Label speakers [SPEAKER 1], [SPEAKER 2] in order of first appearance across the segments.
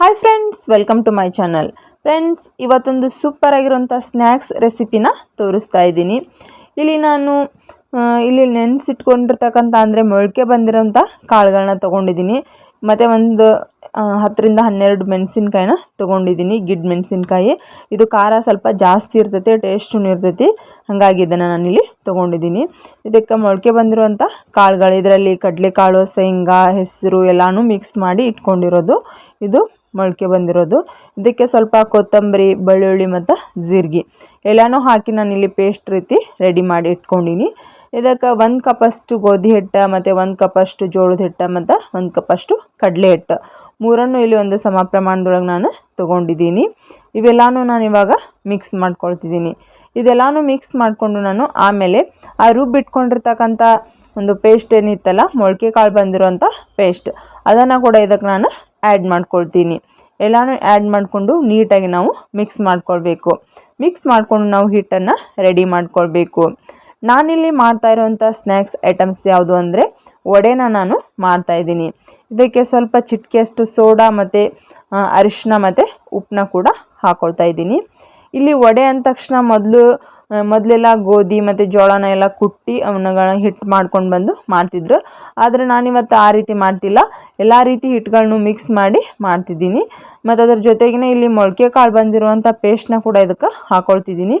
[SPEAKER 1] Hi friends welcome to my channel friends ಇವತ್ತೊಂದು super ಆಗಿರುವಂಥ snacks ರೆಸಿಪಿನ ತೋರಿಸ್ತಾ ಇದ್ದೀನಿ. ಇಲ್ಲಿ ನಾನು ಇಲ್ಲಿ ನೆನೆಸಿಟ್ಕೊಂಡಿರ್ತಕ್ಕಂಥ ಅಂದರೆ ಮೊಳಕೆ ಬಂದಿರೋಂಥ ಕಾಳುಗಳನ್ನ ತೊಗೊಂಡಿದ್ದೀನಿ. ಮತ್ತು ಒಂದು ಹತ್ತರಿಂದ ಹನ್ನೆರಡು ಮೆಣಸಿನ್ಕಾಯಿನ ತೊಗೊಂಡಿದ್ದೀನಿ, ಗಿಡ್ ಮೆಣಸಿನ್ಕಾಯಿ. ಇದು ಖಾರ ಸ್ವಲ್ಪ ಜಾಸ್ತಿ ಇರ್ತೈತೆ ಟೇಸ್ಟೂ ಇರ್ತೈತಿ. ಹಾಗಾಗಿ ಇದನ್ನು ನಾನಿಲ್ಲಿ ತೊಗೊಂಡಿದ್ದೀನಿ. ಇದಕ್ಕೆ ಮೊಳಕೆ ಬಂದಿರುವಂಥ ಕಾಳುಗಳು, ಇದರಲ್ಲಿ ಕಡಲೆಕಾಳು, ಶೇಂಗಾ, ಹೆಸರು ಎಲ್ಲನೂ ಮಿಕ್ಸ್ ಮಾಡಿ ಇಟ್ಕೊಂಡಿರೋದು. ಇದು ಮೊಳಕೆ ಬಂದಿರೋದು. ಇದಕ್ಕೆ ಸ್ವಲ್ಪ ಕೊತ್ತಂಬರಿ, ಬೆಳ್ಳುಳ್ಳಿ ಮತ್ತು ಜೀರಿಗೆ. ಎಲ್ಲನೂ ಹಾಕಿ ನಾನಿಲ್ಲಿ ಪೇಸ್ಟ್ ರೀತಿ ರೆಡಿ ಮಾಡಿ ಇಟ್ಕೊಂಡಿನಿ. ಇದಕ್ಕೆ ಒಂದು ಕಪ್ಪಷ್ಟು ಗೋಧಿ ಹಿಟ್ಟು ಮತ್ತು ಒಂದು ಕಪ್ಪಷ್ಟು ಜೋಳದ ಹಿಟ್ಟು ಮತ್ತು ಒಂದು ಕಪ್ಪಷ್ಟು ಕಡಲೆ ಹಿಟ್ಟು. ಮೂರನ್ನು ಇಲ್ಲಿ ಒಂದು ಸಮ ಪ್ರಮಾಣದೊಳಗೆ ನಾನು ತೊಗೊಂಡಿದ್ದೀನಿ. ಇವೆಲ್ಲನೂ ನಾನು ಇವಾಗ ಮಿಕ್ಸ್ ಮಾಡ್ಕೊಳ್ತಿದ್ದೀನಿ. ಇದೆಲ್ಲನೂ ಮಿಕ್ಸ್ ಮಾಡಿಕೊಂಡು ನಾನು ಆಮೇಲೆ ಆ ರುಬ್ಬಿಟ್ಕೊಂಡಿರ್ತಕ್ಕಂಥ ಒಂದು ಪೇಸ್ಟ್ ಏನಿತ್ತಲ್ಲ ಮೊಳಕೆ ಕಾಳು ಬಂದಿರುವಂಥ ಪೇಸ್ಟ್ ಅದನ್ನು ಕೂಡ ಇದಕ್ಕೆ ನಾನು ಆ್ಯಡ್ ಮಾಡ್ಕೊಳ್ತೀನಿ. ಎಲ್ಲನೂ ಆ್ಯಡ್ ಮಾಡಿಕೊಂಡು ನೀಟಾಗಿ ನಾವು ಮಿಕ್ಸ್ ಮಾಡ್ಕೊಳ್ಬೇಕು. ಮಿಕ್ಸ್ ಮಾಡಿಕೊಂಡು ನಾವು ಹಿಟ್ಟನ್ನು ರೆಡಿ ಮಾಡ್ಕೊಳ್ಬೇಕು. ನಾನಿಲ್ಲಿ ಮಾಡ್ತಾ ಇರೋವಂಥ ಸ್ನ್ಯಾಕ್ಸ್ ಐಟಮ್ಸ್ ಯಾವುದು ಅಂದರೆ ವಡೆನ ನಾನು ಮಾಡ್ತಾ ಇದ್ದೀನಿ. ಇದಕ್ಕೆ ಸ್ವಲ್ಪ ಚಿಟಿಕೆಯಷ್ಟು ಸೋಡಾ ಮತ್ತು ಅರಿಶಿನ ಮತ್ತು ಉಪ್ಪನ್ನ ಕೂಡ ಹಾಕ್ಕೊಳ್ತಾ ಇದ್ದೀನಿ. ಇಲ್ಲಿ ವಡೆ ಅಂದ ತಕ್ಷಣ ಮೊದಲು ಮೊದಲೆಲ್ಲ ಗೋಧಿ ಮತ್ತು ಜೋಳನ ಎಲ್ಲ ಕುಟ್ಟಿ ಅವನ್ನ ಹಿಟ್ಟು ಮಾಡ್ಕೊಂಡು ಬಂದು ಮಾಡ್ತಿದ್ರು. ಆದರೆ ನಾನಿವತ್ತು ಆ ರೀತಿ ಮಾಡ್ತಿಲ್ಲ. ಎಲ್ಲ ರೀತಿ ಹಿಟ್ಟುಗಳನ್ನು ಮಿಕ್ಸ್ ಮಾಡಿ ಮಾಡ್ತಿದ್ದೀನಿ. ಮತ್ತು ಅದರ ಜೊತೆಗಿನ ಇಲ್ಲಿ ಮೊಳಕೆ ಕಾಳು ಬಂದಿರುವಂಥ ಪೇಸ್ಟ್ನ ಕೂಡ ಇದಕ್ಕೆ ಹಾಕೊಳ್ತಿದ್ದೀನಿ.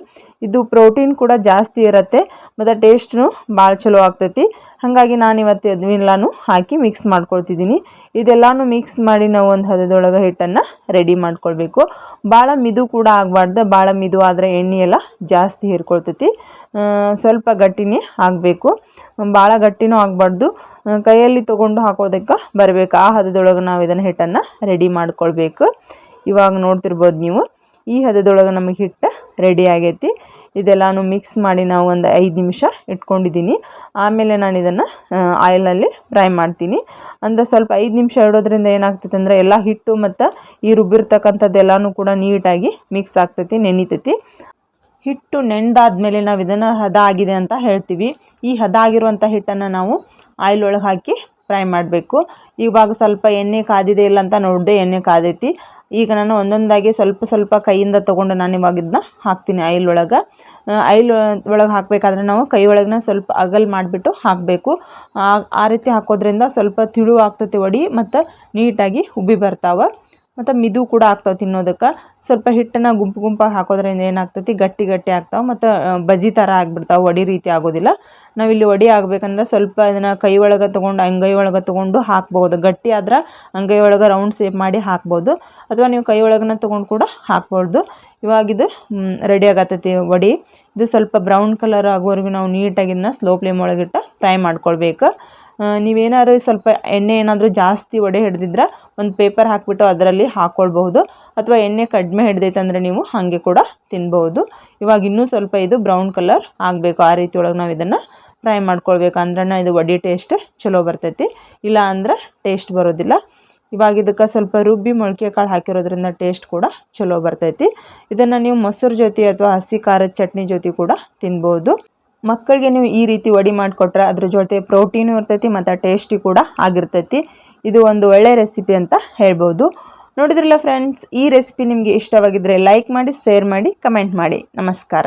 [SPEAKER 1] ಇದು ಪ್ರೋಟೀನ್ ಕೂಡ ಜಾಸ್ತಿ ಇರುತ್ತೆ, ಮತ್ತು ಟೇಸ್ಟ್ನು ಭಾಳ ಚಲೋ ಆಗ್ತೈತಿ. ಹಾಗಾಗಿ ನಾನು ಇವತ್ತು ಅದನ್ನೆಲ್ಲನೂ ಹಾಕಿ ಮಿಕ್ಸ್ ಮಾಡ್ಕೊಳ್ತಿದ್ದೀನಿ. ಇದೆಲ್ಲನೂ ಮಿಕ್ಸ್ ಮಾಡಿ ನಾವು ಒಂದು ಹದದೊಳಗೆ ಹಿಟ್ಟನ್ನು ರೆಡಿ ಮಾಡ್ಕೊಳ್ಬೇಕು. ಭಾಳ ಮಿದು ಕೂಡ ಆಗಬಾರ್ದು ಭಾಳ ಮಿದು ಆದರೆ ಎಣ್ಣೆ ಎಲ್ಲ ಜಾಸ್ತಿ ಹೀರ್ಕೊಳ್ತೈತಿ. ಸ್ವಲ್ಪ ಗಟ್ಟಿನೇ ಆಗಬೇಕು. ಭಾಳ ಗಟ್ಟಿನೂ ಆಗಬಾರ್ದು. ಕೈಯಲ್ಲಿ ತೊಗೊಂಡು ಹಾಕೋದಕ್ಕೆ ಬರಬೇಕು. ಆ ಹದದೊಳಗೆ ನಾವು ಇದನ್ನು ಹಿಟ್ಟನ್ನು ರೆಡಿ ಮಾಡ್ಕೊಳ್ಬೇಕು. ಇವಾಗ ನೋಡ್ತಿರ್ಬೋದು ನೀವು, ಈ ಹದದೊಳಗೆ ನಮಗೆ ಹಿಟ್ಟು ರೆಡಿ ಆಗೈತಿ. ಇದೆಲ್ಲಾನು ಮಿಕ್ಸ್ ಮಾಡಿ ನಾವು ಒಂದು ಐದು ನಿಮಿಷ ಇಟ್ಕೊಂಡಿದ್ದೀನಿ ಆಮೇಲೆ ನಾನು ಇದನ್ನು ಆಯಿಲಲ್ಲಿ ಫ್ರೈ ಮಾಡ್ತೀನಿ. ಅಂದರೆ ಸ್ವಲ್ಪ ಐದು ನಿಮಿಷ ಇಡೋದ್ರಿಂದ ಏನಾಗ್ತೈತೆ ಅಂದರೆ ಎಲ್ಲ ಹಿಟ್ಟು ಮತ್ತು ಈ ರುಬ್ಬಿರ್ತಕ್ಕಂಥದ್ದೆಲ್ಲನೂ ಕೂಡ ನೀಟಾಗಿ ಮಿಕ್ಸ್ ಆಗ್ತೈತಿ, ನೆನಿತೈತಿ. ಹಿಟ್ಟು ನೆಂದಾದ್ಮೇಲೆ ನಾವು ಇದನ್ನು ಹದ ಆಗಿದೆ ಅಂತ ಹೇಳ್ತೀವಿ. ಈ ಹದ ಆಗಿರುವಂಥ ಹಿಟ್ಟನ್ನು ನಾವು ಆಯಿಲ್ ಒಳಗೆ ಹಾಕಿ ಫ್ರೈ ಮಾಡಬೇಕು. ಇವಾಗ ಸ್ವಲ್ಪ ಎಣ್ಣೆ ಕಾದಿದೆ ಇಲ್ಲ ಅಂತ ನೋಡಿದೆ ಎಣ್ಣೆ ಕಾದೈತಿ. ಈಗ ನಾನು ಒಂದೊಂದಾಗಿ ಸ್ವಲ್ಪ ಸ್ವಲ್ಪ ಕೈಯಿಂದ ತೊಗೊಂಡು ನಾನು ಇವಾಗ ಇದನ್ನ ಹಾಕ್ತೀನಿ ಆಯಿಲ್ ಒಳಗೆ ಆಯಿಲ್ ಒಳಗೆ ಹಾಕಬೇಕಾದ್ರೆ ನಾವು ಕೈ ಒಳಗನ್ನ ಸ್ವಲ್ಪ ಅಗಲ್ ಮಾಡಿಬಿಟ್ಟು ಹಾಕಬೇಕು. ಆ ರೀತಿ ಹಾಕೋದ್ರಿಂದ ಸ್ವಲ್ಪ ತಿಳು ಆಗ್ತೈತಿ ಒಡಿ ಮತ್ತು ನೀಟಾಗಿ ಉಬ್ಬಿ ಬರ್ತಾವೆ. ಮತ್ತು ಮಿದು ಕೂಡ ಆಗ್ತಾವೆ ತಿನ್ನೋದಕ್ಕೆ. ಸ್ವಲ್ಪ ಹಿಟ್ಟನ್ನು ಗುಂಪು ಗುಂಪಾಗಿ ಹಾಕೋದ್ರಿಂದ ಏನಾಗ್ತೈತಿ? ಗಟ್ಟಿ ಗಟ್ಟಿ ಆಗ್ತಾವೆ ಮತ್ತು ಬಜಿ ಥರ ಆಗಿಬಿಡ್ತಾವೆ. ವಡಿ ರೀತಿ ಆಗೋದಿಲ್ಲ. ನಾವಿಲ್ಲಿ ವಡಿ ಆಗಬೇಕಂದ್ರೆ ಸ್ವಲ್ಪ ಅದನ್ನು ಕೈ ಒಳಗೆ ತೊಗೊಂಡು ಅಂಗೈ ಒಳಗೆ ತೊಗೊಂಡು ಹಾಕ್ಬೋದು. ಗಟ್ಟಿ ಆದ್ರೆ ಅಂಗೈ ಒಳಗೆ ರೌಂಡ್ ಶೇಪ್ ಮಾಡಿ ಹಾಕ್ಬೋದು. ಅಥವಾ ನೀವು ಕೈ ಒಳಗನ್ನ ತೊಗೊಂಡು ಕೂಡ ಹಾಕ್ಬೋದು. ಇವಾಗಿದು ರೆಡಿ ಆಗತ್ತೈತಿ ವಡಿ. ಇದು ಸ್ವಲ್ಪ ಬ್ರೌನ್ ಕಲರ್ ಆಗೋವರೆಗೂ ನಾವು ನೀಟಾಗಿ ಇದನ್ನ ಸ್ಲೋ ಫ್ಲೇಮ್ ಒಳಗಿಟ್ಟು ಫ್ರೈ ಮಾಡ್ಕೊಳ್ಬೇಕು. ನೀವೇನಾದ್ರು ಸ್ವಲ್ಪ ಎಣ್ಣೆ ಏನಾದರೂ ಜಾಸ್ತಿ ಒಡೆ ಹಿಡ್ದಿದ್ರೆ ಒಂದು ಪೇಪರ್ ಹಾಕಿಬಿಟ್ಟು ಅದರಲ್ಲಿ ಹಾಕ್ಕೊಳ್ಬಹುದು ಅಥವಾ ಎಣ್ಣೆ ಕಡಿಮೆ ಹಿಡ್ದೈತೆ ಅಂದರೆ ನೀವು ಹಾಗೆ ಕೂಡ ತಿನ್ಬಹುದು. ಇವಾಗ ಇನ್ನೂ ಸ್ವಲ್ಪ ಇದು ಬ್ರೌನ್ ಕಲರ್ ಆಗಬೇಕು. ಆ ರೀತಿ ಒಳಗೆ ನಾವು ಇದನ್ನು ಫ್ರೈ ಮಾಡ್ಕೊಳ್ಬೇಕು. ಅಂದ್ರೆ ಇದು ವಡಿ ಟೇಸ್ಟ್ ಚಲೋ ಬರ್ತೈತಿ. ಇಲ್ಲ ಅಂದ್ರೆ ಟೇಸ್ಟ್ ಬರೋದಿಲ್ಲ. ಇವಾಗ ಇದಕ್ಕೆ ಸ್ವಲ್ಪ ರುಬ್ಬಿ ಮೊಳಕೆ ಕಾಳು ಹಾಕಿರೋದ್ರಿಂದ ಟೇಸ್ಟ್ ಕೂಡ ಚಲೋ ಬರ್ತೈತಿ. ಇದನ್ನು ನೀವು ಮೊಸರು ಜೊತೆ ಅಥವಾ ಹಸಿ ಖಾರದ ಚಟ್ನಿ ಜೊತೆ ಕೂಡ ತಿನ್ಬೋದು. ಮಕ್ಕಳಿಗೆ ನೀವು ಈ ರೀತಿ ವಡಿ ಮಾಡಿಕೊಟ್ರೆ ಅದ್ರ ಜೊತೆ ಪ್ರೋಟೀನು ಇರ್ತೈತಿ ಮತ್ತು ಟೇಸ್ಟಿ ಕೂಡ ಆಗಿರ್ತೈತಿ. ಇದು ಒಂದು ಒಳ್ಳೆಯ ರೆಸಿಪಿ ಅಂತ ಹೇಳ್ಬೋದು. ನೋಡಿದ್ರಲ್ಲ ಫ್ರೆಂಡ್ಸ್, ಈ ರೆಸಿಪಿ ನಿಮಗೆ ಇಷ್ಟವಾಗಿದ್ದರೆ ಲೈಕ್ ಮಾಡಿ, ಶೇರ್ ಮಾಡಿ, ಕಮೆಂಟ್ ಮಾಡಿ. ನಮಸ್ಕಾರ.